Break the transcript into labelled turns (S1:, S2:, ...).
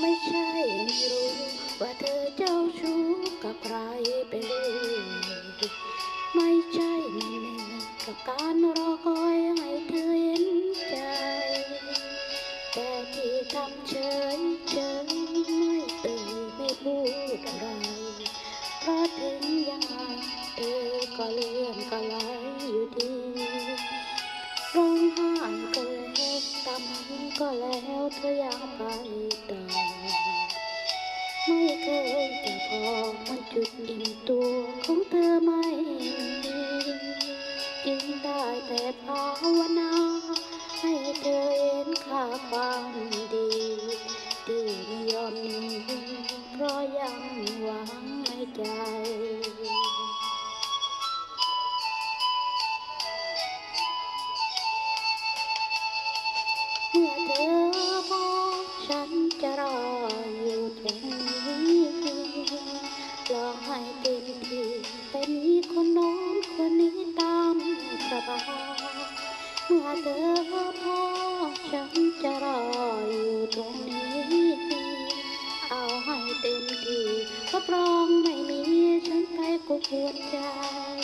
S1: ไม่ใช่ไม่รู้ ว่าเธอเจ้าชู้กับใครไปเลยไม่ใช่ไม่เหนื่ยกับการรอคอยให้เธอเห็นใจ แต่ที่ทำเฉยเฉยไม่ตื่นไม่พูดอะไรเพราะถึงยังไงเธอก็เลื่อนก็ไหล ก็แล้วเธออยังไปต่อไม่เคยจะพอมันจุดอิ่มตัวของเธอไม่มีจึงได้แต่ภาวนา ให้เธอเห็นค่าความดีที่ยอมหนีเพราะยังหวังในใจ ให้เต็มที่แต่มีคนโน้นคนนี้ตามสบายเมื่อเธอพอฉันจะรออยู่ตรงนี้ เอาให้เต็มที่รับรองไม่มีฉันไปกวนใจแต่หากมีสัก